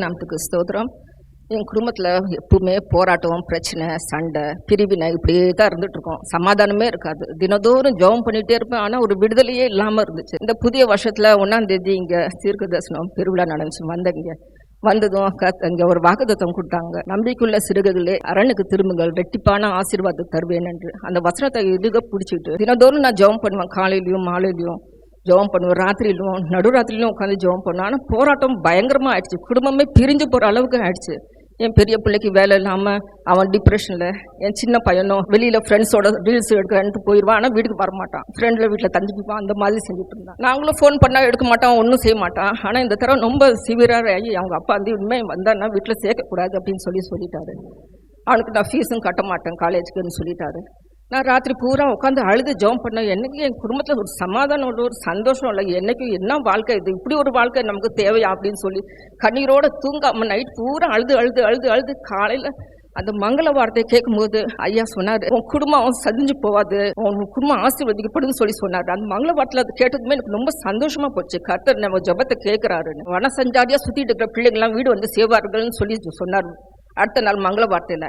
கத்தோட ஸ்தோத்திரம். என் குடும்பத்தில் எப்பவுமே போராட்டம் பிரச்சனை சண்டை பிரிவினை இப்படியே தான் இருந்துகிட்ருக்கோம் சமாதானமே இருக்காது. தினதோறும் ஜெபம் பண்ணிகிட்டே இருப்பேன். ஆனால் ஒரு விடுதலையே இல்லாமல் இருந்துச்சு. இந்த புதிய வருஷத்தில் ஒன்றாந்தேதி இங்கே தீர்க்க தரிசனம் பெருவிழா நடந்துச்சு. வந்தீங்க வந்ததும் கத் இங்கே ஒரு வாக்குத்தத்தம் கொடுத்தாங்க. நம்பிக்கையுள்ள சிறுகுகளே அரணுக்கு திரும்புங்கள். ரெட்டிப்பான ஆசீர்வாதம் தருவேன் என்று. அந்த வசனத்தை இடுக பிடிச்சிட்டு தினதோறும் நான் ஜெபம் பண்ணுவேன். காலையிலையும் மாலையிலையும். ஜெபம் பண்ணுவேன் ராத்திரியிலும் நடுராத்திரியிலும் உட்காந்து ஜெபம் பண்ணுவேன் ஆனால் போராட்டம் பயங்கரமாக ஆயிடுச்சு. குடும்பமே பிரிஞ்சு போகிற அளவுக்கு ஆயிடுச்சு. என் பெரிய பிள்ளைக்கு வேலை இல்லாமல் அவன் டிப்ரெஷனில் என் சின்ன பையனும் வெளியில் ஃப்ரெண்ட்ஸோட ரீல்ஸ் எடுக்கிறேன்ட்டு போயிடுவான் ஆனால் வீட்டுக்கு வரமாட்டான் ஃப்ரெண்டில் வீட்டில் தங்கிப்பான் அந்த மாதிரி செஞ்சுட்டு இருந்தான். நாங்களும் ஃபோன் பண்ணால் எடுக்க மாட்டான் ஒன்றும் செய்ய மாட்டான். ஆனால் இந்த தடவை ரொம்ப சிவியராக ஆகி அவங்க அப்பா வந்து இனிமேல் வந்தான்னா வீட்டில் சேர்க்கக்கூடாது அப்படின்னு சொல்லி சொல்லிட்டாரு. அவனுக்கு நான் ஃபீஸும் கட்ட மாட்டேன் காலேஜுக்குன்னு சொல்லிட்டாரு. நான் ராத்திரி பூரா உட்காந்து அழுது ஜெபம் பண்ணேன். என்னைக்கு என் குடும்பத்தில் ஒரு சமாதானம் இல்லை ஒரு சந்தோஷம் இல்லை என்றைக்கும் என்ன வாழ்க்கை இது இப்படி ஒரு வாழ்க்கை நமக்கு தேவையா அப்படின்னு சொல்லி கண்ணீரோட தூங்காம நைட் பூரா அழுது அழுது அழுது அழுது காலையில் அந்த மங்கள வார்த்தையை கேட்கும்போது ஐயா சொன்னார் உன் குடும்பம் சதிஞ்சு போகாது உன் குடும்பம் ஆசீர்வதிக்கப்படுன்னு சொல்லி சொன்னார். அந்த மங்கள வார்த்தையில் அது கேட்டதுமே எனக்கு ரொம்ப சந்தோஷமா போச்சு. கர்த்தர் நம்ம ஜெபத்தை வன சஞ்சாரியா சுத்திட்டு இருக்கிற பிள்ளைங்கள்லாம் வீடு வந்து சேவார்கள்னு சொல்லி சொன்னார். அடுத்த நாள் மங்கள வார்த்தையில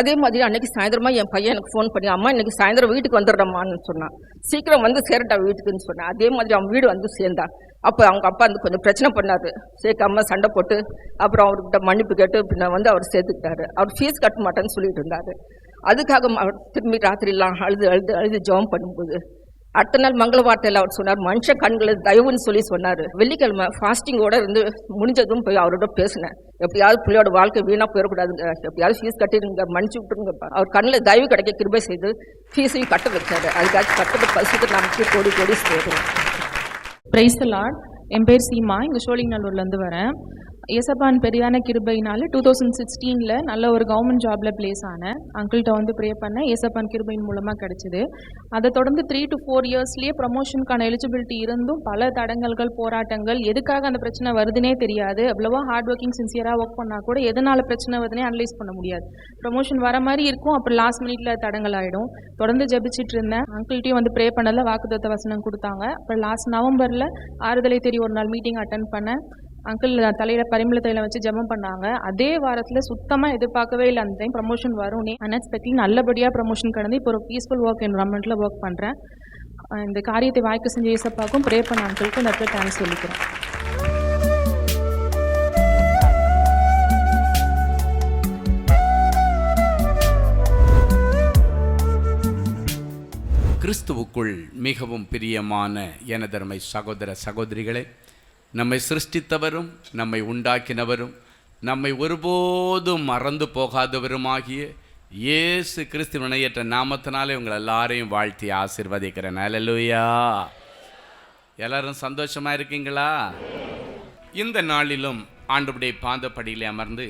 அதே மாதிரி அன்னைக்கு சாயந்தரமா என் பையன் எனக்கு ஃபோன் பண்ணி அம்மா இன்னைக்கு சாயந்தரம் வீட்டுக்கு வந்துடுறம்மான்னு சொன்னான். சீக்கிரம் வந்து சேரட்டா வீட்டுக்குன்னு சொன்னேன். அதே மாதிரி அவன் வீடு வந்து சேர்ந்தான். அப்போ அவங்க அப்பா வந்து கொஞ்சம் பிரச்சனை பண்ணாரு. சேர்க்காம சண்டை போட்டு அப்புறம் அவர்கிட்ட மன்னிப்பு கேட்டு பின்ன வந்து அவர் சேர்த்துக்கிட்டாரு. அவர் ஃபீஸ் கட்ட மாட்டேன்னு சொல்லிட்டு இருந்தாரு. அதுக்காக திரும்பி ராத்திரிலாம் அழுது அழுது அழுது ஜெபம் பண்ணும்போது அடுத்த நாள் மங்கள வார்த்தையில் அவர் சொன்னார் மனுஷ கண்களை தயவுன்னு சொல்லி சொன்னார். வெள்ளிக்கிழமை ஃபாஸ்டிங்கோட இருந்து முடிஞ்சதும் போய் அவரோட பேசினேன். எப்படியாவது பிள்ளையோட வாழ்க்கை வீணாக போயிடக்கூடாதுங்க. எப்படியாவது ஃபீஸ் கட்டிடுங்க மன்னிச்சு விட்டுருங்க. அவர் கண்ணில் தயவு கிடைக்க கிருபை செய்து ஃபீஸையும் கட்ட வச்சாரு. அதுக்காக கட்டது பரிசுக்கு நமக்கு கோடி கோடி சேர்க்கிறோம் பிரைஸ் என் பேர் சீமா. இங்கே சோழிங்கநல்லூர்லேருந்து வரேன். ஏசப்பான் பெரியான கிருபைனால டூ தௌசண்ட் சிக்ஸ்டீனில் நல்ல ஒரு கவர்மெண்ட் ஜாபில் ப்ளேஸ் ஆனேன். அங்கிள்கிட்ட வந்து ப்ரே பண்ணேன். இயேசப்பான் கிருபையின் மூலமாக கிடச்சிது. அதை தொடர்ந்து த்ரீ டு ஃபோர் இயர்ஸ்லேயே ப்ரமோஷனுக்கான எலிஜிபிலிட்டி இருந்தும் பல தடங்கல்கள் போராட்டங்கள் எதுக்காக அந்த பிரச்சனை வருதுனே தெரியாது. அவ்வளோவா ஹார்ட் ஒர்க்கிங் சின்சியராக ஒர்க் பண்ணால் கூட எதனால் பிரச்சனை வருதுனே அனலைஸ் பண்ண முடியாது. ப்ரமோஷன் வர மாதிரி இருக்கும். அப்புறம் லாஸ்ட் மினிட்ல தடங்கள் ஆகிடும் தொடர்ந்து ஜெபிச்சிட்டு இருந்தேன். அங்கிள்கிட்டையும் வந்து ப்ரே பண்ணல. வாக்குத்தத்த வசனம் கொடுத்தாங்க. அப்புறம் லாஸ்ட் நவம்பரில் ஆறுதலை தேடி ஒரு நாள் மீட்டிங் அட்டன் பண்ணேன். அங்கிள் தலையில் பரிமள தைலம் வச்சு ஜெபம் பண்ணாங்க. அதே வாரத்தில் சுத்தமாக எதிர்பார்க்கவே இல்லை. அந்த டைம் ப்ரமோஷன் வரும் அன்எக்ஸ்பெக்ட்லி நல்லபடியாக ப்ரமோஷன் கடந்து இப்போ ஒரு பீஸ்ஃபுல் ஒர்க் என்வரான்மெண்ட்டில் ஒர்க் பண்ணுறேன் இந்த காரியத்தை வாய்க்கு செஞ்ச ஏசப்பாக்கும் ப்ரே பண்ண அங்கிளுக்கு இந்த இடத்துல தேங்க்ஸ் சொல்லிக்கிறேன். கிறிஸ்துவுக்குள் மிகவும் பிரியமான எனதருமை சகோதர சகோதரிகளே நம்மை சிருஷ்டித்தவரும் நம்மை உண்டாக்கினவரும் நம்மை ஒருபோதும் மறந்து போகாதவருமாகிய இயேசு கிறிஸ்து வினையற்ற நாமத்தினாலே உங்கள் எல்லாரையும் வாழ்த்தி ஆசிர்வதிக்கிறேன். அலலுயா எல்லாரும் சந்தோஷமா இருக்கீங்களா? இந்த நாளிலும் ஆண்டுபுடைய பாந்தப்படியிலே அமர்ந்து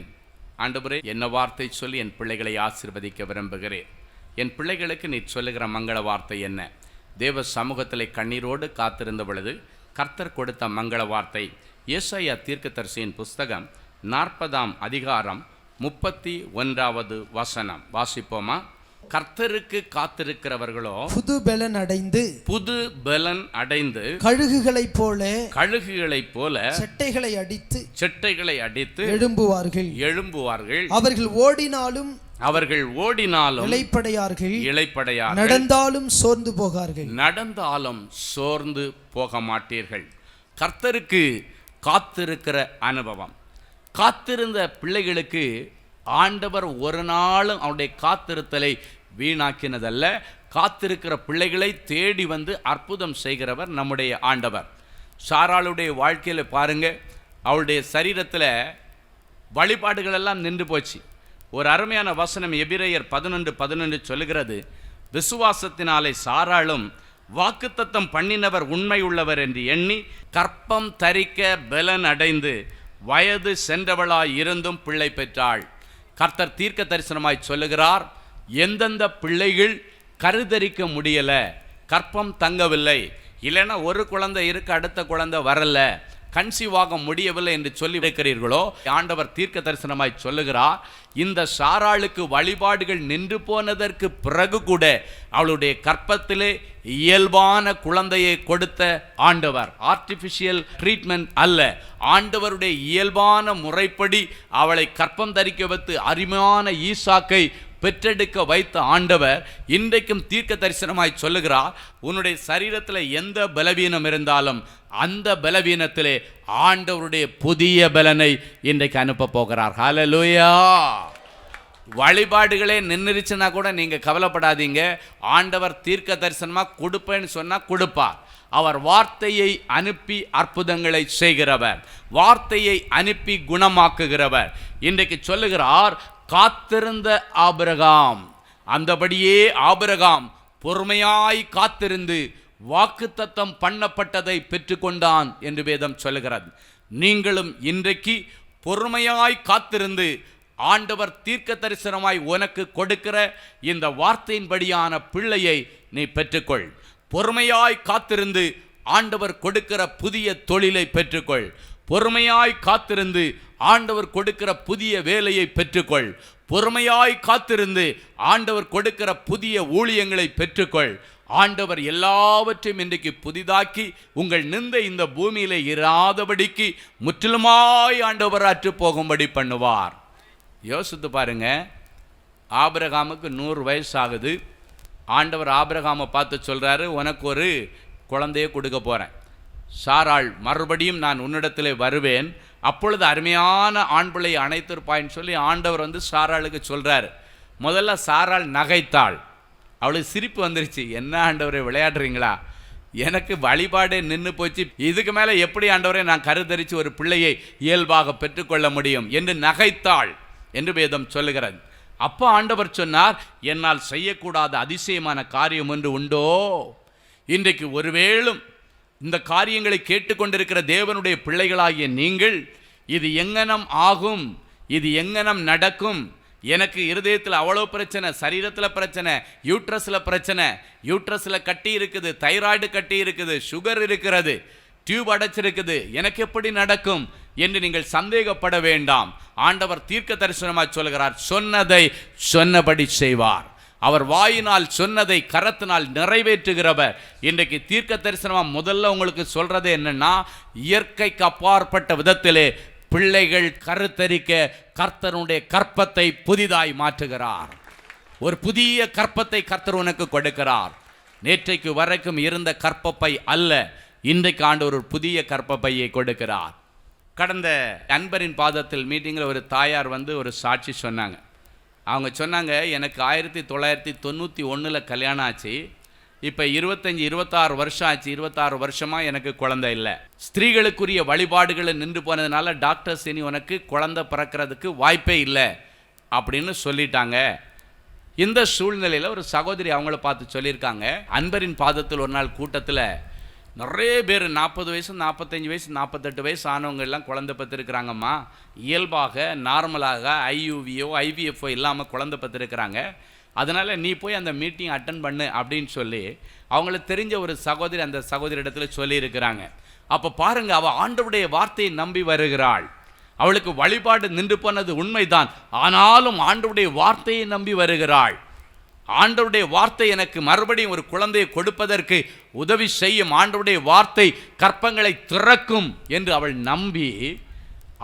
ஆண்டுபுரே என்ன வார்த்தை சொல்லி என் பிள்ளைகளை ஆசிர்வதிக்க விரும்புகிறேன். என் பிள்ளைகளுக்கு நீ சொல்லுகிற மங்கள வார்த்தை என்ன? தேவ சமூகத்திலே கண்ணீரோடு காத்திருந்த பொழுது கர்த்தர் கொடுத்த மங்கள வார்த்தை. ஏசாயா தீர்க்கதரிசியின் புஸ்தகம் நாற்பதாம் அதிகாரம் முப்பத்தி ஒன்றாவது வசனம். வாசிப்போமா? கர்த்தருக்கு காத்திருக்கிறவர்களோ புது பலன் அடைந்து புது பலன் அடைந்து கழுகுகளைப் போல கழுகுகளைப் போல செட்டைகளை அடித்து செட்டைகளை அடித்து எழும்புவார்கள். எழும்புவார்கள். அவர்கள் ஓடினாலும் அவர்கள் ஓடினாலும் இளைப்படையார்கள் இளைப்படையார்கள். நடந்தாலும் சோர்ந்து போகார்கள். நடந்தாலும் சோர்ந்து போக மாட்டீர்கள். கர்த்தருக்கு காத்திருக்கிற அனுபவம். காத்திருந்த பிள்ளைகளுக்கு ஆண்டவர் ஒரு நாளும் அவருடைய காத்திருத்தலை வீணாக்கினதல்ல. காத்திருக்கிற பிள்ளைகளை தேடி வந்து அற்புதம் செய்கிறவர் நம்முடைய ஆண்டவர். சாராளுடைய வாழ்க்கையில் பாருங்க அவளுடைய சரீரத்தில் வழிபாடுகள் எல்லாம் நின்று போச்சு. ஒரு அருமையான வசனம் எபிரேயர் பதினொன்று பதினொன்று சொல்லுகிறது விசுவாசத்தினாலே சாராளும் வாக்குத்தத்தம் பண்ணினவர் உண்மை உள்ளவர் என்று எண்ணி கற்பம் தரிக்க பலன் அடைந்து வயது சென்றவளாய் இருந்தும் பிள்ளை பெற்றாள். கர்த்தர் தீர்க்க தரிசனமாய் சொல்லுகிறார் எந்தெந்த பிள்ளைகள் கருதரிக்க முடியல கற்பம் தங்கவில்லை இல்லைன்னா ஒரு குழந்தை இருக்க அடுத்த குழந்தை வரல கன்சீவ் ஆக முடியவில்லை என்று சொல்லி வைக்கிறீர்களோ ஆண்டவர் தீர்க்க தரிசனமாய் சொல்லுகிறார் இந்த சாராளுக்கு வழிபாடுகள் நின்று போனதற்கு பிறகு கூட அவளுடைய கற்பத்திலே இயல்பான குழந்தையை கொடுத்த ஆண்டவர். ஆர்டிஃபிஷியல் ட்ரீட்மெண்ட் அல்ல. ஆண்டவருடைய இயல்பான முறைப்படி அவளை கற்பம் தரிக்க வைத்து அருமையான ஈசாக்கை பெற்றெடுக்க வைத்த ஆண்டவர் இன்றைக்கும் தீர்க்க தரிசனமாய் சொல்லுகிறார் உன்னுடைய சரீரத்தில் எந்த பலவீனம் இருந்தாலும் அந்த பலவீனத்திலே ஆண்டவருடைய புதிய பலனை இன்றைக்கு அனுப்ப போகிறார். ஹலலூயா வழிபாடுகளே நின்றுச்சுன்னா கூட நீங்கள் கவலைப்படாதீங்க. ஆண்டவர் தீர்க்க தரிசனமாக கொடுப்பேன்னு சொன்னால் கொடுப்பார். அவர் வார்த்தையை அனுப்பி அற்புதங்களை செய்கிறவர். வார்த்தையை அனுப்பி குணமாக்குகிறவர். இன்றைக்கு சொல்லுகிறார் காத்திருந்த ஆபரகாம். அந்தபடியே ஆபரகாம் பொறுமையாய் காத்திருந்து வாக்குத்தத்தம் பண்ணப்பட்டதை பெற்றுக்கொண்டான் என்று வேதம் சொல்லுகிறது. நீங்களும் இன்றைக்கு பொறுமையாய் காத்திருந்து ஆண்டவர் தீர்க்க தரிசனமாய் உனக்கு கொடுக்கிற இந்த வார்த்தையின்படியான பிள்ளையை நீ பெற்றுக்கொள். பொறுமையாய் காத்திருந்து ஆண்டவர் கொடுக்கிற புதிய தொழிலை பெற்றுக்கொள். பொறுமையாய் காத்திருந்து ஆண்டவர் கொடுக்கிற புதிய வேலையை பெற்றுக்கொள். பொறுமையாய் காத்திருந்து ஆண்டவர் கொடுக்கிற புதிய ஊழியங்களை பெற்றுக்கொள். ஆண்டவர் எல்லாவற்றையும் இன்றைக்கு புதிதாக்கி உங்கள் நிந்த இந்த பூமியில் இராதபடிக்கு முற்றிலுமாய் ஆண்டவர் அற்று போகும்படி பண்ணுவார். யோசித்து பாருங்க. ஆபிரகாமுக்கு நூறு வயசு ஆகுது ஆண்டவர் ஆபிரகாமை பார்த்து சொல்கிறாரு உனக்கு ஒரு குழந்தையை கொடுக்க போகிறேன் சாராள் மறுபடியும் நான் உன்னிடத்தில் வருவேன். அப்பொழுது அருமையான ஆண் பிள்ளையை அணைத்திருப்பாயின்னு சொல்லி ஆண்டவர் வந்து சாராளுக்கு சொல்கிறாரு முதல்ல சாராள் நகைத்தாள். அவளுக்கு சிரிப்பு வந்துருச்சு. என்ன ஆண்டவரை விளையாடுறீங்களா? எனக்கு வழிபாடே நின்று போச்சு. இதுக்கு மேலே எப்படி ஆண்டவரை நான் கருத்தரித்து ஒரு பிள்ளையை இயல்பாக பெற்றுக்கொள்ள முடியும் என்று நகைத்தாள் என்று வேதம் சொல்லுகிறது. அப்போ ஆண்டவர் சொன்னார் என்னால் செய்யக்கூடாத அதிசயமான காரியம் ஒன்று உண்டோ? இன்றைக்கு ஒருவேளும் இந்த காரியங்களை கேட்டுக்கொண்டிருக்கிற தேவனுடைய பிள்ளைகளாகிய நீங்கள் இது எங்கனம் ஆகும்? இது எங்கனம் நடக்கும்? எனக்கு இருதயத்தில் அவ்வளோ பிரச்சனை சரீரத்தில் பிரச்சனை யூட்ரஸில் பிரச்சனை. யூட்ரஸில் கட்டி இருக்குது தைராய்டு கட்டி இருக்குது சுகர் இருக்கிறது டியூப் அடைச்சிருக்குது. எனக்கு எப்படி நடக்கும் என்று நீங்கள் சந்தேகப்பட வேண்டாம். ஆண்டவர் தீர்க்க தரிசனமாக சொல்கிறார் சொன்னதை சொன்னபடி செய்வார். அவர் வாயினால் சொன்னதை கரத்தினால் நிறைவேற்றுகிறவர். இன்றைக்கு தீர்க்க தரிசனமாக முதல்ல உங்களுக்கு சொல்கிறது என்னன்னா இயற்கைக்கு அப்பாற்பட்ட விதத்திலே பிள்ளைகள் கருத்தரிக்க கர்த்தருடைய கற்பத்தை புதிதாய் மாற்றுகிறார். ஒரு புதிய கற்பத்தை கர்த்தர் உனக்கு கொடுக்கிறார். நேற்றைக்கு வரைக்கும் இருந்த கற்பப்பை அல்ல இன்றைக்கு ஆண்டு ஒரு புதிய கற்பப்பையை கொடுக்கிறார். கடந்த அன்பரின் பாதத்தில் மீட்டிங்கில் ஒரு தாயார் வந்து ஒரு சாட்சி சொன்னாங்க. அவங்க சொன்னாங்க எனக்கு ஆயிரத்தி தொள்ளாயிரத்தி தொண்ணூற்றி ஒன்றில் கல்யாணம் ஆச்சு. இப்போ இருபத்தஞ்சி இருபத்தாறு வருஷம் ஆச்சு. இருபத்தாறு வருஷமாக எனக்கு குழந்தை இல்லை. ஸ்திரீகளுக்குரிய வழிபாடுகளை நின்று போனதுனால டாக்டர்ஸ் இனி உனக்கு குழந்தை பிறக்கிறதுக்கு வாய்ப்பே இல்லை அப்படின்னு சொல்லிட்டாங்க. இந்த சூழ்நிலையில் ஒரு சகோதரி அவங்கள பார்த்து சொல்லியிருக்காங்க. அன்பரின் பாதத்தில் ஒரு நாள் கூட்டத்தில் நிறைய பேர் நாற்பது வயசு நாற்பத்தஞ்சு வயசு நாற்பத்தெட்டு வயசு ஆனவங்க எல்லாம் குழந்தை பத்திருக்கிறாங்கம்மா. இயல்பாக நார்மலாக ஐயூவியோ ஐவிஎஃப்ஓ இல்லாமல் குழந்தை பத்திருக்கிறாங்க. அதனால் நீ போய் அந்த மீட்டிங் அட்டன் பண்ணு அப்படின்னு சொல்லி அவங்களுக்கு தெரிஞ்ச ஒரு சகோதரி அந்த சகோதரி இடத்துல சொல்லியிருக்கிறாங்க. அப்போ பாருங்கள் அவள் ஆண்டவுடைய வார்த்தையை நம்பி வருகிறாள். அவளுக்கு வழிபாடு நின்று போனது உண்மைதான். ஆனாலும் ஆண்டவுடைய வார்த்தையை நம்பி வருகிறாள். ஆண்டவருடைய வார்த்தை எனக்கு மறுபடியும் ஒரு குழந்தையை கொடுப்பதற்கு உதவி செய்யும். ஆண்டவருடைய வார்த்தை கற்பங்களை திறக்கும் என்று அவள் நம்பி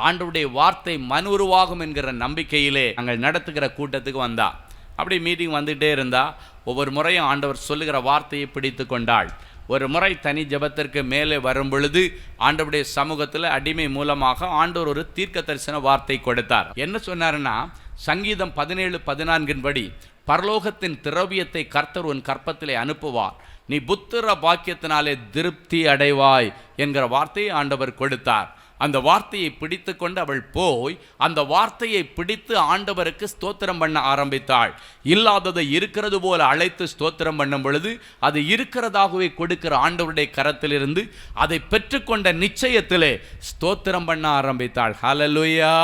ஆண்டவருடைய வார்த்தை மனு உருவாகும் என்கிற நம்பிக்கையிலே நாங்கள் நடத்துகிற கூட்டத்துக்கு வந்தா. அப்படி மீட்டிங் வந்துகிட்டே இருந்தா ஒவ்வொரு முறையும் ஆண்டவர் சொல்லுகிற வார்த்தையை பிடித்து கொண்டாள். ஒரு முறை தனி ஜெபத்திற்கு மேலே வரும் பொழுது ஆண்டவருடைய சமூகத்தில் அடிமை மூலமாக ஆண்டவர் ஒரு தீர்க்க தரிசன வார்த்தை கொடுத்தார். என்ன சொன்னாருன்னா சங்கீதம் பதினேழு பதினான்கின் படி பரலோகத்தின் திரவியத்தை கர்த்தர் உன் கற்பத்திலே அனுப்புவார். நீ புத்திர பாக்கியத்தினாலே திருப்தி அடைவாய் என்கிற வார்த்தையை ஆண்டவர் கொடுத்தார். அந்த வார்த்தையை பிடித்து கொண்டு அவள் போய் அந்த வார்த்தையை பிடித்து ஆண்டவருக்கு ஸ்தோத்திரம் பண்ண ஆரம்பித்தாள். இல்லாததை இருக்கிறது போல அழைத்து ஸ்தோத்திரம் பண்ணும் பொழுது அது இருக்கிறதாகவே கொடுக்கிற ஆண்டவருடைய கரத்திலிருந்து அதை பெற்றுக்கொண்ட நிச்சயத்திலே ஸ்தோத்திரம் பண்ண ஆரம்பித்தாள். ஹலலுயா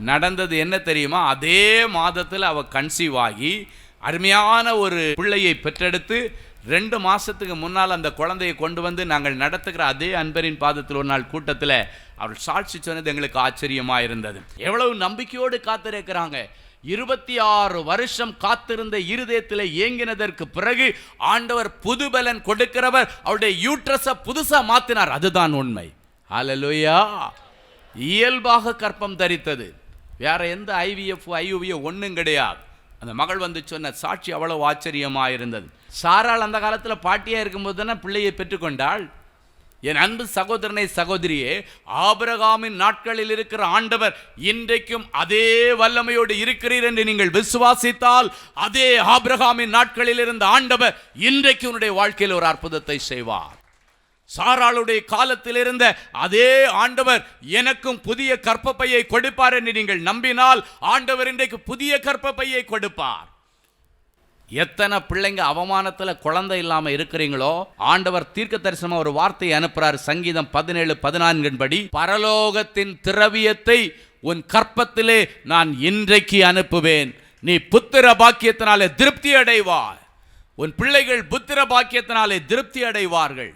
நடந்தது என்ன தெரியுமா? அதே மாதத்தில் அவள் கன்சீவ் ஆகி அருமையான ஒரு பிள்ளையை பெற்றெடுத்து ரெண்டு மாதத்துக்கு முன்னால் அந்த குழந்தையை கொண்டு வந்து நாங்கள் நடத்துகிற அதே அன்பரின் பாதத்தில் ஒரு நாள் கூட்டத்தில் அவள் சாட்சி சொன்னது எங்களுக்கு ஆச்சரியமா இருந்தது. எவ்வளவு நம்பிக்கையோடு காத்திருக்கிறாங்க. இருபத்தி ஆறு வருஷம் காத்திருந்த இருதயத்தில் இயங்கினதற்கு பிறகு ஆண்டவர் புதுபலன் கொடுக்கிறவர் அவருடைய யூட்ரஸை புதுசாக மாற்றினார் அதுதான் உண்மை. அலலுயா இயல்பாக கற்பம் தரித்தது. வேற எந்த ஐவிஎஃப் ஐயுவியோ ஒன்றும் கிடையாது. அந்த மகள் வந்து சொன்ன சாட்சி அவ்வளோ ஆச்சரியமா இருந்தது சாரால் அந்த காலத்தில் பாட்டியாக இருக்கும்போது தானே பிள்ளையை பெற்றுக்கொண்டாள். என் அன்பு சகோதரனை சகோதரியே ஆபிரகாமின் நாட்களில் இருக்கிற ஆண்டவர் இன்றைக்கும் அதே வல்லமையோடு இருக்கிறீர் என்று நீங்கள் விசுவாசித்தால் அதே ஆபிரகாமின் நாட்களில் இருந்த ஆண்டவர் இன்றைக்கு உன்னுடைய வாழ்க்கையில் ஒரு அற்புதத்தை செய்வார். சாராளுடைய காலத்தில் இருந்த அதே ஆண்டவர் எனக்கும் புதிய கற்பப்பையை கொடுப்பார் என்று நீங்கள் நம்பினால் ஆண்டவர் இன்றைக்கு புதிய கற்பப்பையை கொடுப்பார். எத்தனை பிள்ளைங்க அவமானத்துல குழந்தை இல்லாம இருக்கிறீங்களோ ஆண்டவர் தீர்க்க தரிசனமாக ஒரு வார்த்தையை அனுப்புகிறார் சங்கீதம் பதினேழு பதினான்கின் படி பரலோகத்தின் திரவியத்தை உன் கற்பத்திலே நான் இன்றைக்கு அனுப்புவேன். நீ புத்திர பாக்கியத்தினாலே திருப்தி அடைவாய் உன் பிள்ளைகள் புத்திர பாக்கியத்தினாலே திருப்தி அடைவார்கள்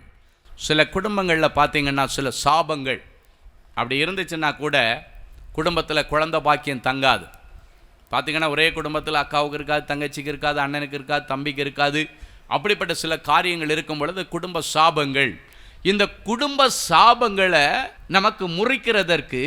சில குடும்பங்களில் பார்த்தீங்கன்னா சில சாபங்கள். அப்படி இருந்துச்சுன்னா கூட குடும்பத்தில் குழந்தை பாக்கியம் தங்காது. பார்த்தீங்கன்னா ஒரே குடும்பத்தில் அக்காவுக்கு இருக்காது தங்கச்சிக்கு இருக்காது அண்ணனுக்கு இருக்காது தம்பிக்கு இருக்காது. அப்படிப்பட்ட சில காரியங்கள் இருக்கும் பொழுது குடும்ப சாபங்கள். இந்த குடும்ப சாபங்களை நமக்கு முறிக்கிறதற்கு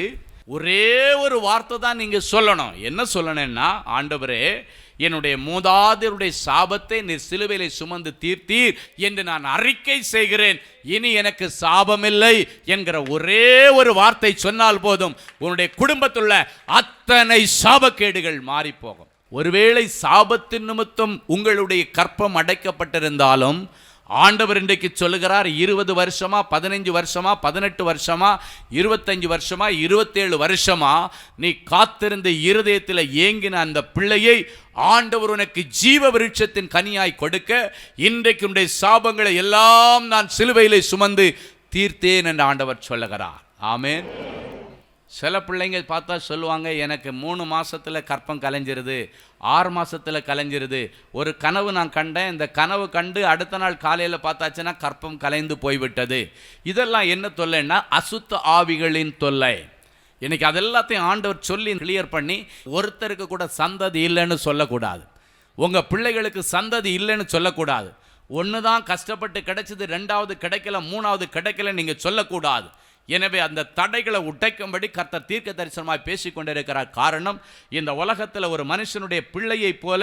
ஒரே ஒரு வார்த்தை தான் நீங்கள் சொல்லணும். என்ன சொல்லணும்னா ஆண்டவரே என்னுடைய மூதாதருடைய சாபத்தை நீர் சிலுவையிலே சுமந்து தீர்த்தீர் என்று நான் அறிக்கை செய்கிறேன். இனி எனக்கு சாபமில்லை என்கிற ஒரே ஒரு வார்த்தை சொன்னால் போதும். உன்னுடைய குடும்பத்துள்ள அத்தனை சாபக்கேடுகள் மாறிப்போகும். ஒருவேளை சாபத்தின் நிமித்தம் உங்களுடைய கற்பம் அடைக்கப்பட்டிருந்தாலும் ஆண்டவர் இன்றைக்கு சொல்லுகிறார் இருபது வருஷமா பதினைஞ்சு வருஷமா பதினெட்டு வருஷமா இருபத்தஞ்சு வருஷமா இருபத்தேழு வருஷமா நீ காத்திருந்த இருதயத்தில் ஏங்கின அந்த பிள்ளையை ஆண்டவர் உனக்கு ஜீவ விருட்சத்தின் கனியாய் கொடுக்க இன்றைக்கு உடைய சாபங்களை எல்லாம் நான் சிலுவையிலே சுமந்து தீர்த்தேன் என்று ஆண்டவர் சொல்லுகிறார். ஆமேன். சில பிள்ளைங்க பார்த்தா சொல்லுவாங்க எனக்கு மூணு மாதத்தில் கற்பம் கலைஞ்சிருது ஆறு மாதத்தில் கலைஞ்சிருது. ஒரு கனவு நான் கண்டேன் இந்த கனவு கண்டு அடுத்த நாள் காலையில் பார்த்தாச்சுன்னா கற்பம் கலைந்து போய்விட்டது. இதெல்லாம் என்ன தொல்லைன்னா அசுத்த ஆவிகளின் தொல்லை. இன்றைக்கி அதெல்லாத்தையும் ஆண்டவர் சொல்லி கிளியர் பண்ணி ஒருத்தருக்கு கூட சந்ததி இல்லைன்னு சொல்லக்கூடாது. உங்கள் பிள்ளைகளுக்கு சந்ததி இல்லைன்னு சொல்லக்கூடாது. ஒன்று தான் கஷ்டப்பட்டு கிடைச்சது ரெண்டாவது கிடைக்கல மூணாவது கிடைக்கல நீங்கள் சொல்லக்கூடாது. எனவே அந்த தடைகளை உடைக்கும்படி கர்த்தர் தீர்க்க தரிசனமாய் பேசிக்கொண்டிருக்கிறார். காரணம் இந்த உலகத்தில் ஒரு மனுஷனுடைய பிள்ளையைப் போல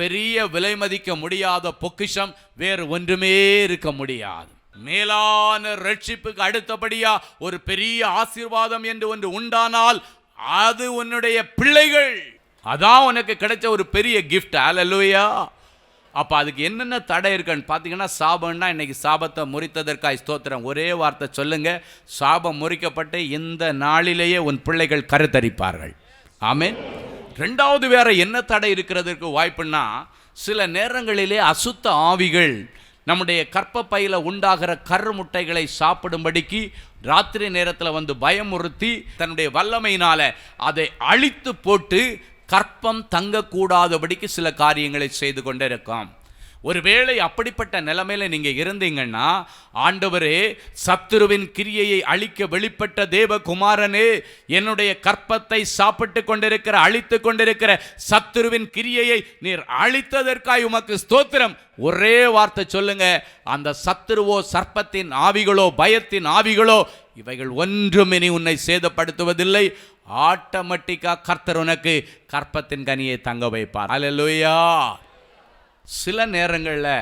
பெரிய விலை மதிக்க முடியாத பொக்கிஷம் வேறு ஒன்றுமே இருக்க முடியாது. மேலான ரட்சிப்புக்கு அடுத்தபடியா ஒரு பெரிய ஆசீர்வாதம் என்று ஒன்று உண்டானால் அது உன்னுடைய பிள்ளைகள். அதான் உனக்கு கிடைச்ச ஒரு பெரிய கிஃப்ட் அலலுயா அப்போ அதுக்கு என்னென்ன தடை இருக்குன்னு பார்த்தீங்கன்னா சாபம்னா இன்றைக்கி சாபத்தை முறித்ததற்காய் ஸ்தோத்திரம். ஒரே வார்த்தை சொல்லுங்கள் சாபம் முறிக்கப்பட்டு இந்த நாளிலேயே உன் பிள்ளைகள் கருத்தரிப்பார்கள். ஆமென். ரெண்டாவது வேற என்ன தடை இருக்கிறதுக்கு வாய்ப்புன்னா சில நேரங்களிலே அசுத்த ஆவிகள் நம்முடைய கற்பப்பையில் உண்டாகிற கரு முட்டைகளை சாப்பிடும்படிக்கு ராத்திரி நேரத்தில் வந்து பயமுறுத்தி தன்னுடைய வல்லமையினால் அதை அழித்து போட்டு கற்பம் தங்கக்கூடாதபடிக்கு சில காரியங்களை செய்து கொண்டிருக்கோம் ஒருவேளை அப்படிப்பட்ட நிலைமையில நீங்க இருந்தீங்கன்னா ஆண்டவரே சத்துருவின் கிரியையை அழிக்க வெளிப்பட்ட தேவகுமாரனே என்னுடைய கற்பத்தை சாப்பிட்டு கொண்டிருக்கிற அழித்து கொண்டிருக்கிற சத்துருவின் கிரியையை நீர் அழித்ததற்காய் உமக்கு ஸ்தோத்திரம். ஒரே வார்த்தை சொல்லுங்க அந்த சத்துருவோ சர்ப்பத்தின் ஆவிகளோ பயத்தின் ஆவிகளோ இவைகள் ஒன்றும் இனி உன்னை சேதப்படுத்துவதில்லை. ஆட்டோமேட்டிக்காக கர்த்தர் உனக்கு கற்பத்தின் கனியை தங்க வைப்பார். அலலுயா சில நேரங்களில்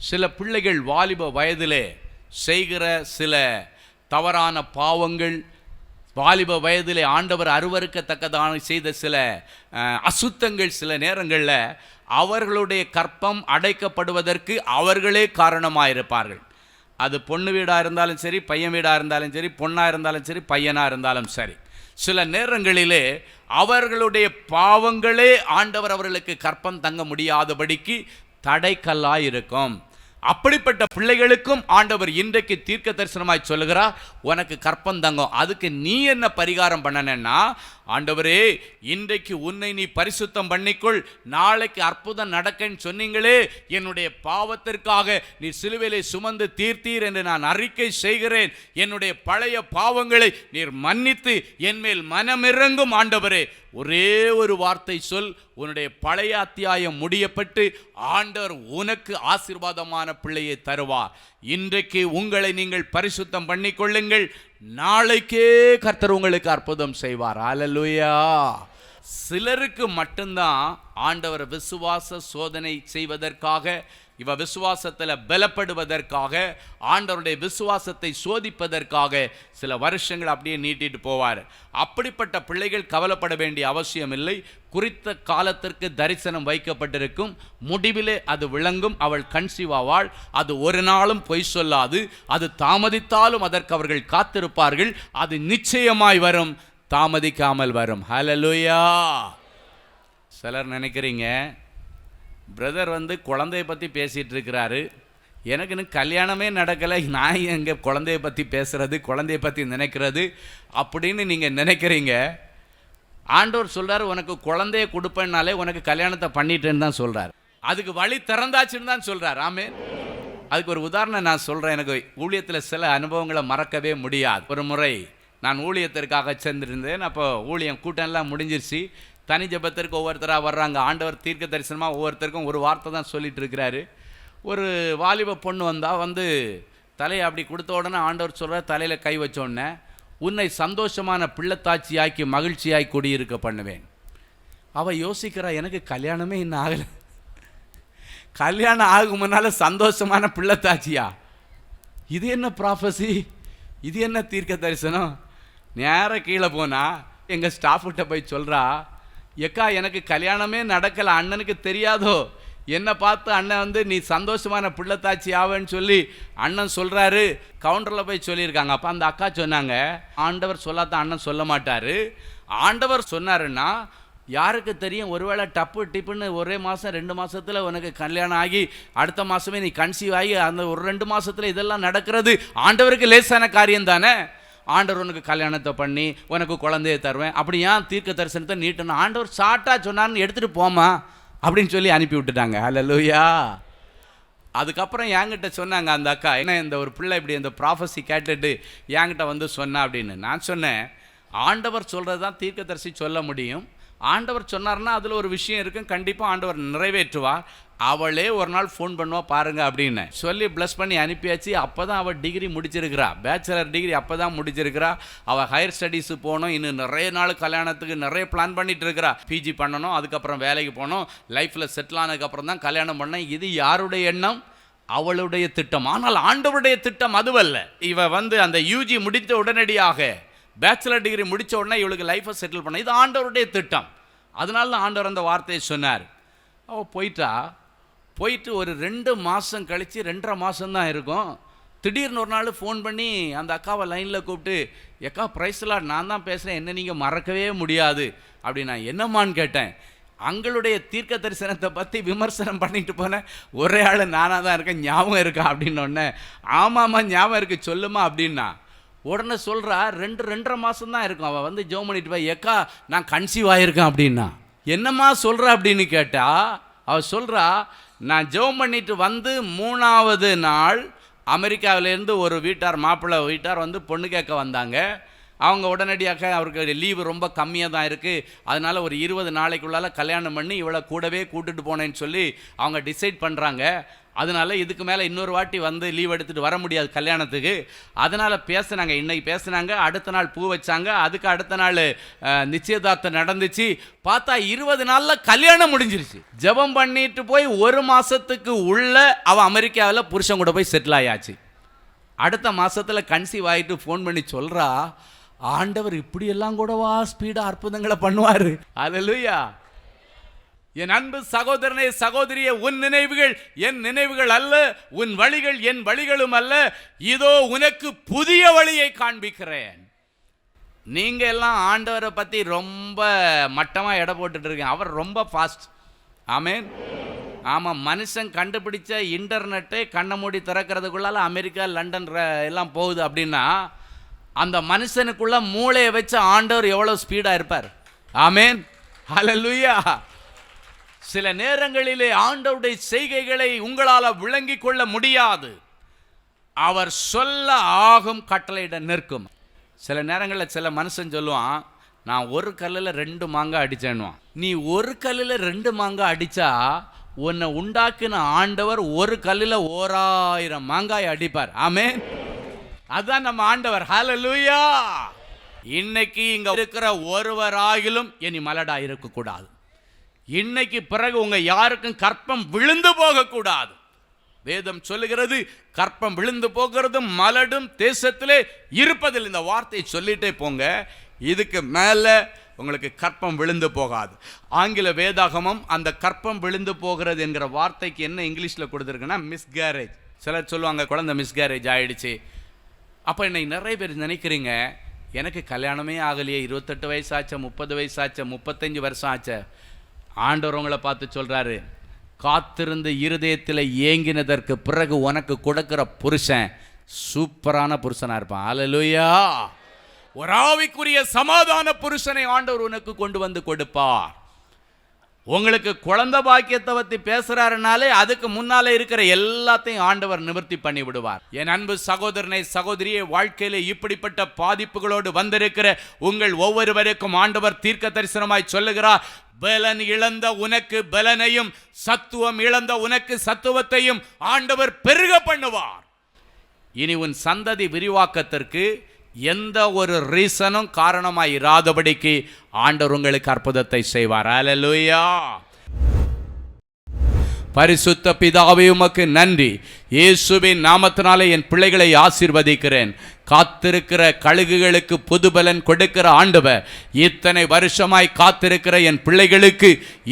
சில பிள்ளைகள் வாலிப வயதிலே செய்கிற சில தவறான பாவங்கள் வாலிப வயதிலே ஆண்டவர் அருவறுக்கத்தக்கதான செய்த சில அசுத்தங்கள் சில நேரங்களில் அவர்களுடைய கற்பம் அடைக்கப்படுவதற்கு அவர்களே காரணமாக இருப்பார்கள் அது பொண்ணு வீடாக இருந்தாலும் சரி பையன் வீடாக இருந்தாலும் சரி பொண்ணாக இருந்தாலும் சரி பையனாக இருந்தாலும் சரி. சில நேரங்களிலே அவர்களுடைய பாவங்களே ஆண்டவர் அவர்களுக்கு கற்பம் தங்க முடியாதபடிக்கு தடைக்கல்லாய் இருக்கும் அப்படிப்பட்ட பிள்ளைகளுக்கும் ஆண்டவர் இன்றைக்கு தீர்க்க தரிசனமாய் சொல்லுகிறார் உனக்கு கற்பம் தங்கும். அதுக்கு நீ என்ன பரிகாரம் பண்ணனன்னா ஆண்டவரே இன்றைக்கு உன்னை நீ பரிசுத்தம் பண்ணிக்கொள். நாளைக்கு அற்புதம் நடக்கன்னு சொன்னீங்களே என்னுடைய பாவத்திற்காக நீ சிலுவையிலே சுமந்து தீர்த்தீர் என்று நான் அறிக்கை செய்கிறேன். என்னுடைய பழைய பாவங்களை நீர் மன்னித்து என்மேல் மனமிறங்கும் ஆண்டவரே. ஒரே ஒரு வார்த்தை சொல் உன்னுடைய பழைய அத்தியாயம் முடியப்பட்டு ஆண்டவர் உனக்கு ஆசீர்வாதமான பிள்ளையை தருவார். இன்றைக்கு உங்களை நீங்கள் பரிசுத்தம் பண்ணிக்கொள்ளுங்கள். நாளைக்கே கர்த்தர் உங்களுக்கு அற்புதம் செய்வார். அலலுயா சிலருக்கு மட்டும்தான் ஆண்டவர் விசுவாச சோதனை செய்வதற்காக இவ விசுவாசத்தில் பலப்படுவதற்காக ஆண்டவருடைய விசுவாசத்தை சோதிப்பதற்காக சில வருஷங்கள் அப்படியே நீட்டிட்டு போவார். அப்படிப்பட்ட பிள்ளைகள் கவலைப்பட வேண்டிய அவசியம் இல்லை. குறித்த காலத்திற்கு தரிசனம் வைக்கப்பட்டிருக்கும். முடிவிலே அது விளங்கும். அவள் கன்சீவாவாள் அது ஒரு நாளும் பொய் சொல்லாது. அது தாமதித்தாலும் அதற்கு அவர்கள் காத்திருப்பார்கள். அது நிச்சயமாய் வரும். தாமதிக்காமல் வரும். ஹலலுயா சிலர் நினைக்கிறீங்க பிரதர் வந்து குழந்தைய பற்றி பேசிகிட்டு இருக்கிறாரு எனக்கு இன்னும் கல்யாணமே நடக்கலை நான் எங்கே குழந்தைய பற்றி பேசுகிறது குழந்தைய பற்றி நினைக்கிறது அப்படின்னு நீங்கள் நினைக்கிறீங்க. ஆண்டவர் சொல்கிறார் உனக்கு குழந்தைய கொடுப்பேன்னாலே உனக்கு கல்யாணத்தை பண்ணிட்டேன்னு தான் சொல்கிறார் அதுக்கு வழி திறந்தாச்சுன்னு தான் சொல்கிறார் ஆமே அதுக்கு ஒரு உதாரணம் நான் சொல்கிறேன் எனக்கு ஊழியத்தில் சில அனுபவங்களை மறக்கவே முடியாது. ஒரு முறை நான் ஊழியத்திற்காக சேர்ந்திருந்தேன் அப்போ ஊழியம் கூட்டம்லாம் முடிஞ்சிருச்சு. தனி ஜபத்திற்கு ஒவ்வொருத்தராக வர்றாங்க. ஆண்டவர் தீர்க்க தரிசனமாக ஒவ்வொருத்தருக்கும் ஒரு வார்த்தை தான் சொல்லிட்டு இருக்கிறாரு ஒரு வாலிப பொண்ணு வந்தால் வந்து தலையை அப்படி கொடுத்த உடனே ஆண்டவர் சொல்கிறார் தலையில் கை வச்சோடனே உன்னை சந்தோஷமான பிள்ளைத்தாட்சியாக்கி மகிழ்ச்சியாய் குடியிருக்க பண்ணுவேன். அவள் யோசிக்கிறா எனக்கு கல்யாணமே இன்னும் ஆகலை. கல்யாணம் ஆகும் சந்தோஷமான பிள்ளைத்தாச்சியா? இது என்ன ப்ராஃபஸி இது என்ன தீர்க்க தரிசனம்? நேராக கீழே போனால் எங்கள் ஸ்டாஃப்கிட்ட போய் சொல்கிறா எக்கா எனக்கு கல்யாணமே நடக்கலை அண்ணனுக்கு தெரியாதோ? என்னை பார்த்து அண்ணன் வந்து நீ சந்தோஷமான பிள்ளைத்தாச்சி ஆவேன்னு சொல்லி அண்ணன் சொல்கிறாரு கவுண்டரில் போய் சொல்லியிருக்காங்க. அப்போ அந்த அக்கா சொன்னாங்க ஆண்டவர் சொல்லாத அண்ணன் சொல்ல மாட்டார். ஆண்டவர் சொன்னாருன்னா யாருக்கு தெரியும்? ஒருவேளை டப்பு டிப்புன்னு ஒரே மாதம் ரெண்டு மாதத்தில் உனக்கு கல்யாணம் ஆகி அடுத்த மாதமே நீ கன்சீவ் ஆகி அந்த ஒரு ரெண்டு மாதத்தில் இதெல்லாம் நடக்கிறது ஆண்டவருக்கு லேசான காரியம் தானே? ஆண்டவர் உனக்கு கல்யாணத்தை பண்ணி உனக்கு குழந்தைய தருவேன். அப்படி ஏன் தீர்க்க தரிசனத்தை நீட்டணும்? ஆண்டவர் ஷார்ட்டாக சொன்னான்னு எடுத்துகிட்டு போமா அப்படின்னு சொல்லி அனுப்பி விட்டுட்டாங்க. ஹalleluya அதுக்கப்புறம் என்கிட்ட சொன்னாங்க அந்த அக்கா என்ன இந்த ஒரு பிள்ளை இப்படி இந்த ப்ராஃபஸி கேட்டுட்டு என்கிட்ட வந்து சொன்னா? அப்படின்னு. நான் சொன்னேன் ஆண்டவர் சொல்கிறது தான் தீர்க்கதரிசி சொல்ல முடியும். ஆண்டவர் சொன்னார்னா அதில் ஒரு விஷயம் இருக்கும். கண்டிப்பாக ஆண்டவர் நிறைவேற்றுவார். அவளே ஒரு நாள் ஃபோன் பண்ணுவா பாருங்க அப்படின்னு சொல்லி ப்ளஸ் பண்ணி அனுப்பியாச்சு. அப்போ தான் அவள் டிகிரி முடிச்சிருக்கிறா. பேச்சுலர் டிகிரி அப்போ தான் முடிச்சிருக்கிறா. அவள் ஹையர் ஸ்டடீஸு போகணும். இன்னும் நிறைய நாள் கல்யாணத்துக்கு நிறைய பிளான் பண்ணிட்டு இருக்கிறா. பிஜி பண்ணணும் அதுக்கப்புறம் வேலைக்கு போகணும். லைஃப்பில் செட்டில் ஆனதுக்கப்புறம் தான் கல்யாணம் பண்ணேன். இது யாருடைய எண்ணம்? அவளுடைய திட்டம். ஆனால் ஆண்டவருடைய திட்டம் அதுவல்ல. இவ வந்து அந்த யூஜி முடித்த உடனடியாக பேச்சுலர் டிகிரி முடித்த உடனே இவளுக்கு லைஃப்பை செட்டில் பண்ண. இது ஆண்டவருடைய திட்டம். அதனால தான் ஆண்டவர் அந்த வார்த்தையை சொன்னார். அவள் போயிட்டா. போயிட்டு ஒரு ரெண்டு மாதம் கழித்து ரெண்டரை மாதம் தான் இருக்கும். திடீர்னு ஒரு நாள் ஃபோன் பண்ணி அந்த அக்காவை லைனில் கூப்பிட்டு எக்கா ப்ரைஸ்லாட் நான் தான் பேசுகிறேன் என்ன நீங்கள் மறக்கவே முடியாது. அப்படி நான் என்னம்மான்னு கேட்டேன். அங்களுடைய தீர்க்க தரிசனத்தை பற்றி விமர்சனம் பண்ணிட்டு போனேன். ஒரே ஆள் நானாக தான் இருக்கேன் ஞாபகம் இருக்கா அப்படின்னொடனே ஆமாம்மா ஞாபகம் இருக்குது சொல்லுமா அப்படின்னா உடனே சொல்கிறா ரெண்டு ரெண்டரை மாதம் தான் இருக்கும் அவள் வந்து ஜோம் பண்ணிட்டு போய் எக்கா நான் கன்சீவ் ஆகியிருக்கேன் அப்படின்னா. என்னம்மா சொல்கிற அப்படின்னு கேட்டால் அவள் சொல்கிறா நான் ஜெபம் பண்ணிட்டு வந்து மூணாவது நாள் அமெரிக்காவிலேருந்து ஒரு வீட்டார் மாப்பிள்ளை வீட்டார் வந்து பொண்ணு கேட்க வந்தாங்க. அவங்க உடனடியாக அவருக்கு லீவு ரொம்ப கம்மியாக தான் இருக்குது அதனால ஒரு இருபது நாளைக்குள்ளால கல்யாணம் பண்ணி இவளை கூடவே கூட்டுட்டு போனேன்னு சொல்லி அவங்க டிசைட் பண்ணுறாங்க அதனால இதுக்கு மேலே இன்னொரு வாட்டி வந்து லீவ் எடுத்துகிட்டு வர முடியாது கல்யாணத்துக்கு. அதனால் பேசுனாங்க இன்றைக்கி பேசுனாங்க அடுத்த நாள் பூ வச்சாங்க. அதுக்கு அடுத்த நாள் நிச்சயதார்த்தம் நடந்துச்சு. பார்த்தா இருபது நாளில் கல்யாணம் முடிஞ்சிருச்சு. ஜெபம் பண்ணிட்டு போய் ஒரு மாதத்துக்கு உள்ள அவள் அமெரிக்காவில் புருஷன் கூட போய் செட்டில் ஆயாச்சு. அடுத்த மாதத்தில் கன்சீவ் ஆகிட்டு ஃபோன் பண்ணி சொல்கிறா ஆண்டவர் இப்படியெல்லாம் கூடவா ஸ்பீடாக அற்புதங்களை பண்ணுவார்? அல்லேலூயா என் அன்பு சகோதரனே சகோதரிய உன் நினைவுகள் என் நினைவுகள் அல்ல உன் வழிகள் என் வழிகளும் அல்ல. இதோ உனக்கு புதிய வழியை காண்பிக்கிறேன். நீங்க எல்லாம் ஆண்டவரை பத்தி ரொம்ப மட்டமா எடை போட்டுட்டு இருக்கீங்க. அவர் ரொம்ப ஃபாஸ்ட் ஆமேன் ஆமாம் மனுஷன் கண்டுபிடிச்ச இன்டர்நெட்டை கண்ணை மூடி திறக்கிறதுக்குள்ளால அமெரிக்கா லண்டன் எல்லாம் போகுது அப்படின்னா அந்த மனுஷனுக்குள்ள மூளையை வச்சு ஆண்டவர் எவ்வளோ ஸ்பீடாக இருப்பார். ஆமேன் ஹalleluya சில நேரங்களிலே ஆண்டவருடைய செய்கைகளை உங்களால் விளங்கிக் கொள்ள முடியாது. அவர் சொல்ல ஆகும் கட்டளையிட நிற்கும். சில நேரங்களில் சில மனுஷன் சொல்லுவான் நான் ஒரு கல்லில் ரெண்டு மாங்காய் அடித்தேன்னுவான் நீ ஒரு கல்லில் ரெண்டு மாங்காய் அடித்தா உன்னை உண்டாக்கின ஆண்டவர் ஒரு கல்லில் ஓராயிரம் மாங்காய் அடிப்பார். ஆமேன் அதுதான் நம்ம ஆண்டவர். ஹலலூயா இன்னைக்கு இங்க இருக்கிற ஒருவராகிலும் இனி மலடா இருக்கக்கூடாது. இன்னைக்கு பிறகு உங்க யாருக்கும் கற்பம் விழுந்து போகக்கூடாது. வேதம் சொல்லுகிறது கற்பம் விழுந்து போகிறதும் மலடும் தேசத்திலே இருப்பதில் இந்த வார்த்தையை சொல்லிட்டே போங்க. இதுக்கு மேலே உங்களுக்கு கற்பம் விழுந்து போகாது. ஆங்கில வேதாகமம் அந்த கற்பம் விழுந்து போகிறது என்கிற வார்த்தைக்கு என்ன இங்கிலீஷில் கொடுத்துருக்குன்னா மிஸ்கேரேஜ் சிலர் சொல்லுவாங்க குழந்தை மிஸ்கேரேஜ் ஆயிடுச்சு. அப்போ என்னை நிறைய பேர் நினைக்கிறீங்க எனக்கு கல்யாணமே ஆகலையே இருபத்தெட்டு வயசு ஆச்சா முப்பது வயசு ஆச்சா முப்பத்தஞ்சு வருஷம் ஆச்சா. ஆண்டவர் உங்களை பார்த்து சொல்கிறாரு காத்திருந்த இருதயத்தில் ஏங்கினதற்கு பிறகு உனக்கு கொடுக்குற புருஷன் சூப்பரான புருஷனாக இருப்பான். அலலுயா ஒரு ஆவிக்குரிய சமாதான புருஷனை ஆண்டவர் உனக்கு கொண்டு வந்து கொடுப்பார். உங்களுக்கு குழந்த பாக்கியத்தை பற்றி பேசுகிறாருனாலே அதுக்கு முன்னாலே இருக்கிற எல்லாத்தையும் ஆண்டவர் நிவர்த்தி பண்ணி விடுவார். என் அன்பு சகோதரனை சகோதரியை வாழ்க்கையில் இப்படிப்பட்ட பாதிப்புகளோடு வந்திருக்கிற உங்கள் ஒவ்வொருவருக்கும் ஆண்டவர் தீர்க்க தரிசனமாய் சொல்லுகிறார். பலன் இழந்த உனக்கு பலனையும் சத்துவம் இழந்த உனக்கு சத்துவத்தையும் ஆண்டவர் பெருக பண்ணுவார். இனி உன் சந்ததி விரிவாக்கத்திற்கு எந்த ஒரு ரீசனும் காரணமாய் இராதபடிக்கு ஆண்டவர் உங்களுக்கு அற்புதத்தை செய்வார். அலலுயா பரிசுத்த பிதாவை உமக்கு நன்றி. இயேசுவின் நாமத்தினாலே என் பிள்ளைகளை ஆசிர்வதிக்கிறேன். காத்திருக்கிற கழுகுகளுக்கு புதுபலன் கொடுக்கிற ஆண்டவர் இத்தனை வருஷமாய் காத்திருக்கிற என் பிள்ளைகளுக்கு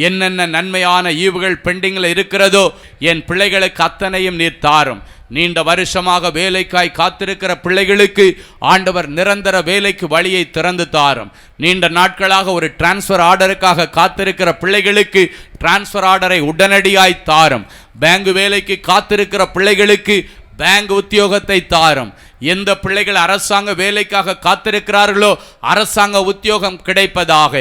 என்னென்ன நன்மையான ஈவுகள் பெண்டிங்கில் இருக்கிறதோ என் பிள்ளைகளுக்கு அத்தனையும் நீர் தாரும். நீண்ட வருஷமாக வேலைக்காய் காத்திருக்கிற பிள்ளைகளுக்கு ஆண்டவர் நிரந்தர வேலைக்கு வழியை திறந்து தாரும். நீண்ட நாட்களாக ஒரு டிரான்ஸ்ஃபர் ஆர்டருக்காக காத்திருக்கிற பிள்ளைகளுக்கு டிரான்ஸ்ஃபர் ஆர்டரை உடனடியாய் தாரும். பேங்க் வேலைக்கு காத்திருக்கிற பிள்ளைகளுக்கு பேங்க் உத்தியோகத்தை தாரும். எந்த பிள்ளைகள் அரசாங்க வேலைக்காக காத்திருக்கிறார்களோ அரசாங்க உத்தியோகம் கிடைப்பதாக.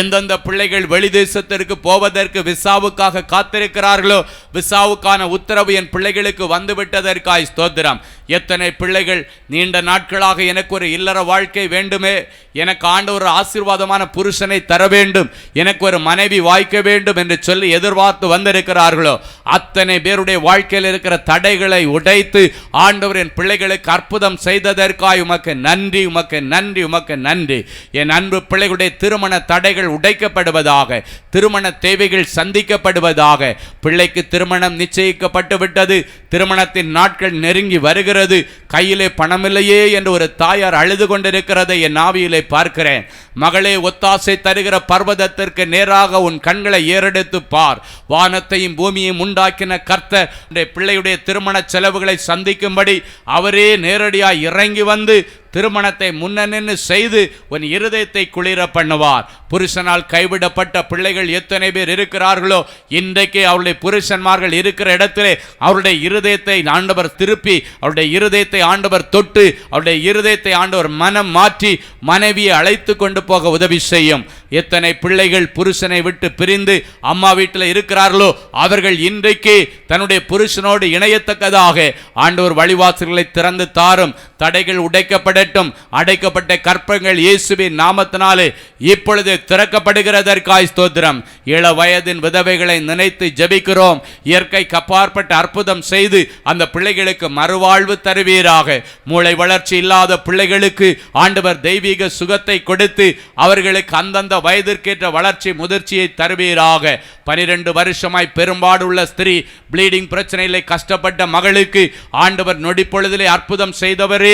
எந்தெந்த பிள்ளைகள் வெளிதேசத்திற்கு போவதற்கு விசாவுக்காக காத்திருக்கிறார்களோ விசாவுக்கான உத்தரவு என் பிள்ளைகளுக்கு வந்துவிட்டதற்காய் ஸ்தோத்திரம். எத்தனை பிள்ளைகள் நீண்ட நாட்களாக எனக்கு ஒரு இல்லற வாழ்க்கை வேண்டுமே எனக்கு ஆண்ட ஒரு ஆசீர்வாதமான புருஷனை தர வேண்டும் எனக்கு ஒரு மனைவி வாய்க்க வேண்டும் என்று சொல்லி எதிர்பார்த்து வந்திருக்கிறார்களோ அத்தனை பேருடைய வாழ்க்கையில் இருக்கிற தடைகளை உடைத்து ஆண்டவர் என் பிள்ளைகளுக்கு அற்புதம் செய்ததற்காய் உமக்கு நன்றி உமக்கு நன்றி உமக்கு நன்றி. என் அன்பு பிள்ளைகளுடைய திருமண தடைகள் உடைக்கப்படுவதாக திருமண தேவைகள் சந்திக்கப்படுவதாக பிள்ளைக்கு திருமணம் நிச்சயிக்கப்பட்டு விட்டது திருமணத்தின் நாட்கள் நெருங்கி வருகிறது கையிலே பணமில்லையே என்று ஒரு தாயார் அழுது கொண்டிருக்கிறதை என் ஆவியிலே பார்க்கிறேன். மகளே ஒத்தாசை தருகிற பர்வதத்திற்கு நேராக உன் கண்களை ஏறெடுத்து பார். வானத்தையும் பூமியையும் உண்டாக்கின கர்த்த பிள்ளையுடைய திருமண செலவுகளை சந்திக்கும்படி அவரே நேரடி நேரடியாய் இறங்கி வந்து திருமணத்தை முன்னணின்னு செய்து உன் இருதயத்தை குளிர பண்ணுவார். புருஷனால் கைவிடப்பட்ட பிள்ளைகள் எத்தனை பேர் இருக்கிறார்களோ இன்றைக்கு அவருடைய புருஷன்மார்கள் இருக்கிற இடத்திலே அவருடைய இருதயத்தை ஆண்டவர் திருப்பி அவருடைய இருதயத்தை ஆண்டவர் தொட்டு அவருடைய இருதயத்தை ஆண்டவர் மனம் மாற்றி மனைவியை அழைத்து கொண்டு போக உதவி செய்யும். எத்தனை பிள்ளைகள் புருஷனை விட்டு பிரிந்து அம்மா வீட்டில் இருக்கிறார்களோ அவர்கள் இன்றைக்கு தன்னுடைய புருஷனோடு இணையத்தக்கதாக ஆண்டவர் வழிவாசல்களை திறந்து தாரும். தடைகள் உடைக்கப்படட்டும். அடைக்கப்பட்ட கற்பங்கள் இயேசுவின் நாமத்தினாலே இப்பொழுது திறக்கப்படுகிறதற்காய் ஸ்தோத்திரம். இள வயதின் விதவைகளை நினைத்து ஜெபிக்கிறோம். இயற்கை கப்பாற்பட்ட அற்புதம் செய்து அந்த பிள்ளைகளுக்கு மறுவாழ்வு தருவீராக. மூளை வளர்ச்சி இல்லாத பிள்ளைகளுக்கு ஆண்டவர் தெய்வீக சுகத்தை கொடுத்து அவர்களுக்கு அந்தந்த வயதிற்கேற்ற வளர்ச்சி முதிர்ச்சியை தருவீராக. பனிரெண்டு வருஷமாய் பெரும்பாடுள்ள ஸ்திரீ ப்ளீடிங் பிரச்சனையிலே கஷ்டப்பட்ட மகளுக்கு ஆண்டவர் நொடிப்பொழுதிலே அற்புதம் செய்தவரே.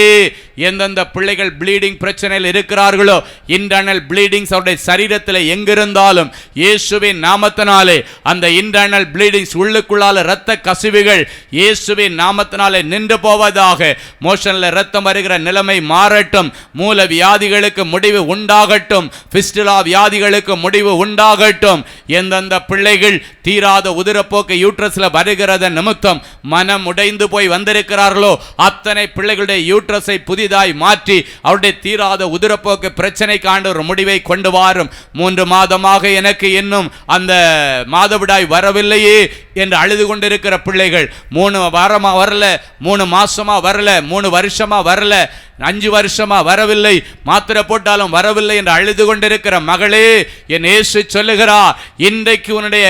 எந்தெந்த பிள்ளைகள் ப்ளீடிங் பிரச்சனையில் இருக்கிறார்களோ இன்டர்னல் ப்ளீடிங்ஸ் அவருடைய சரீரத்தில் எங்கிருந்தாலும் இயேசுவின் நாமத்தினாலே அந்த இன்டர்னல் ப்ளீடிங்ஸ் உள்ளுக்குள்ளால இரத்த கசிவுகள் இயேசுவின் நாமத்தினாலே நின்று போவதாக மோஷன்ல ரத்தம் வருகிற நிலைமை மாறட்டும் மூல வியாதிகளுக்கு முடிவு உண்டாகட்டும் பிஸ்டிலா வியாதிகளுக்கு முடிவு உண்டாகட்டும் எந்தெந்த பிள்ளைகள் தீராத உதிரப்போக்கு யூட்ரஸ்ல வருகிறத நிமித்தம் மனம் உடைந்து போய் வந்திருக்கிறார்களோ அத்தனை பிள்ளைகளுடைய யூட்ரஸ் யூட்ரஸை புதிதாய் மாற்றி அவருடைய தீராத உதிரப்போக்கு பிரச்சனை காண்டு ஒரு முடிவை கொண்டு வாரும். மூன்று மாதமாக எனக்கு இன்னும் அந்த மாதவிடாய் வரவில்லையே. என்று அழுது கொண்டிருக்கிற பிள்ளைகள். மூணு வாரமாக வரல மூணு மாதமாக வரல மூணு வருஷமாக வரல அஞ்சு வருஷமாக வரவில்லை மாத்திரை போட்டாலும் வரவில்லை என்று அழுது கொண்டிருக்கிற மகளே என் இயேசு சொல்லுகிறா இன்றைக்கு உன்னுடைய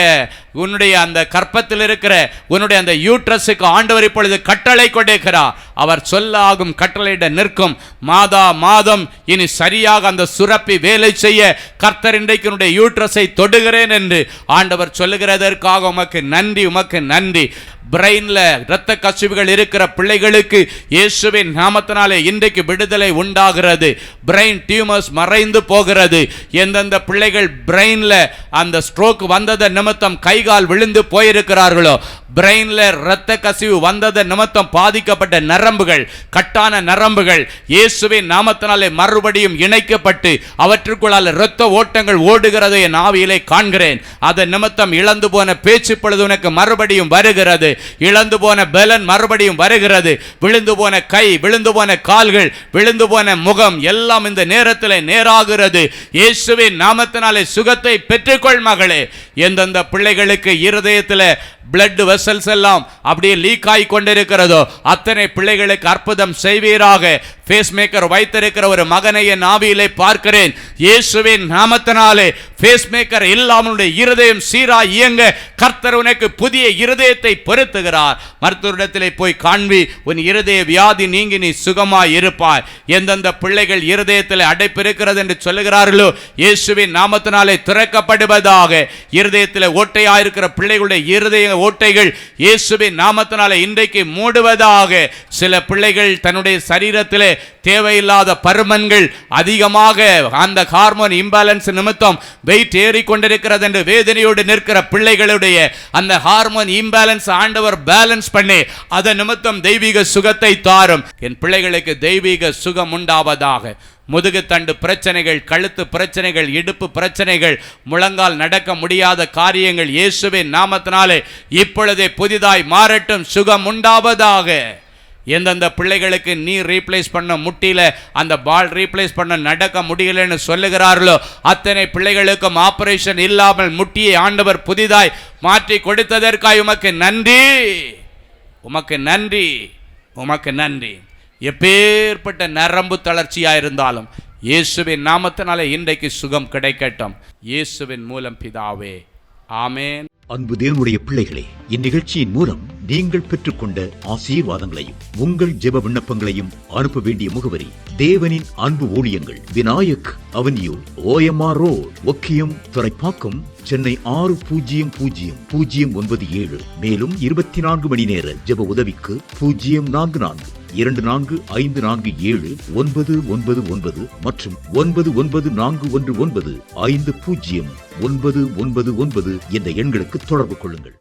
உன்னுடைய அந்த கற்பத்தில் இருக்கிற உன்னுடைய அந்த யூட்ரஸுக்கு ஆண்டவர் இப்பொழுது கட்டளை கொண்டிருக்கிறார் அவர் சொல்லாகும் கட்டளையிட நிற்கும். மாதா மாதம் இனி சரியாக அந்த சுரப்பி வேலை செய்ய கர்த்தர் இன்றைக்கு உன்னுடைய யூட்ரஸை தொடுகிறேன் என்று ஆண்டவர் சொல்லுகிறதற்காக உமக்கு நன்றி. நன்றி உமக்கு நன்றி. பிரெயின்ல இரத்த கசிவுகள் இருக்கிற பிள்ளைகளுக்கு இயேசுவின் நாமத்தினாலே இன்றைக்கு விடுதலை உண்டாகிறது. பிரெயின் டியூமர்ஸ் மறைந்து போகிறது. எந்தெந்த பிள்ளைகள் பிரெயின்ல அந்த ஸ்ட்ரோக் வந்ததை நிமித்தம் கை கால் விழுந்து போயிருக்கிறார்களோ பிரெயின்ல இரத்த கசிவு வந்தத நிமித்தம் பாதிக்கப்பட்ட நரம்புகள் கட்டான நரம்புகள் இயேசுவின் நாமத்தினாலே மறுபடியும் இணைக்கப்பட்டு அவற்றுக்குள்ளால் இரத்த ஓட்டங்கள் ஓடுகிறதை என் ஆவியிலே காண்கிறேன். அதன் நிமித்தம் இழந்து போன பேச்சு பொழுது உனக்கு மறுபடியும் வருகிறது. இழந்து போன பலன் மறுபடியும் வருகிறது. விழுந்து போன கை விழுந்து போன கால்கள் விழுந்து போன முகம் எல்லாம் இந்த நேரத்தில் நேராகிறது. இயேசுவின் நாமத்தினாலே சுகத்தை பெற்றுக்கொள் மகளே. எந்தெந்த பிள்ளைகளுக்கு இருதயத்தில் பிளட் வெசல்ஸ் எல்லாம் அப்படியே லீக் ஆகி கொண்டிருக்கிறதோ அத்தனை பிள்ளைகளுக்கு அற்புதம் செய்வீராக. ஃபேஸ் மேக்கர் வைத்திருக்கிற ஒரு மகனை என் ஆவியிலே பார்க்கிறேன். இயேசுவின் நாமத்தினாலே ஃபேஸ் மேக்கர் இல்லாமலுடைய இருதயம் சீரா இயங்க கர்த்தர் உனக்கு புதிய இருதயத்தை பொருத்துகிறார். மருத்துவரிடத்திலே போய் காண்பி உன் இருதய வியாதி நீங்கி நீ சுகமாய் இருப்பாய். எந்தெந்த பிள்ளைகள் இருதயத்தில் அடைப்பு இருக்கிறது என்று சொல்லுகிறார்களோ இயேசுவின் நாமத்தினாலே திறக்கப்படுவதாக. இருதயத்தில் ஓட்டையாயிருக்கிற பிள்ளைகளுடைய இருதய ஓட்டைகள் இயேசுவின் நாமத்தினால இன்றைக்கு மூடுவதாக சில பிள்ளைகள் தன்னுடைய சரீரத்திலே தேவையில்லாத பருமன்கள் அதிகமாக அந்த ஹார்மோன் இம்பேலன்ஸ் நிமித்தம் வெயிட் ஏறிக்கொண்டிருக்கிறது என்று வேதனையோடு நிற்கிற பிள்ளைகளுடைய அந்த ஹார்மோன் இம்பேலன்ஸ் ஆண்டவர் பேலன்ஸ் பண்ணி அதன் நிமித்தம் தெய்வீக சுகத்தை தாரும். என் பிள்ளைகளுக்கு தெய்வீக சுகம் உண்டாவதாக. முதுகுத்தண்டு பிரச்சனைகள் கழுத்து பிரச்சனைகள் இடுப்பு பிரச்சனைகள் முழங்கால் நடக்க முடியாத காரியங்கள் இயேசுவின் நாமத்தினாலே இப்பொழுதே புதிதாய் மாறட்டும் சுகம் உண்டாவதாக. எந்தெந்த பிள்ளைகளுக்கு நீ ரீப்ளேஸ் பண்ண முட்டியில அந்த பால் ரீப்ளேஸ் பண்ண நடக்க முடியலன்னு சொல்லுகிறார்களோ அத்தனை பிள்ளைகளுக்கும் ஆபரேஷன் இல்லாமல் முட்டியை ஆண்டவர் புதிதாய் மாற்றி கொடுத்ததற்காய் உமக்கு நன்றி. உமக்கு நன்றி. உமக்கு நன்றி. எப்பேற்பட்ட நரம்பு தளர்ச்சியாக இருந்தாலும் இயேசுவின் நாமத்தினாலே இன்றைக்கு சுகம் கிடைக்கட்டும். இயேசுவின் மூலம் பிதாவே. ஆமேன். அன்பு தேவனுடைய பிள்ளைகளே இந்நிகழ்ச்சியின் மூலம் நீங்கள் பெற்றுக்கொண்ட ஆசீர்வாதங்களையும் உங்கள் ஜெப விண்ணப்பங்களையும் அனுப்ப வேண்டிய முகவரி தேவனின் அன்பு ஊழியங்கள் Vinayak avenue OMR road Okkiyam Thoraipakkam Chennai ஆறு பூஜ்ஜியம் பூஜ்ஜியம் பூஜ்ஜியம் ஒன்பது ஏழு. மேலும் இருபத்தி நான்கு மணி நேர ஜெப உதவிக்கு பூஜ்ஜியம் நான்கு நான்கு இரண்டு நான்கு ஐந்து நான்கு ஏழு ஒன்பது ஒன்பது ஒன்பது மற்றும் ஒன்பது ஒன்பது நான்கு ஒன்று ஒன்பது ஐந்து பூஜ்ஜியம் ஒன்பது ஒன்பது ஒன்பது என்ற எண்களுக்கு தொடர்பு கொள்ளுங்கள்.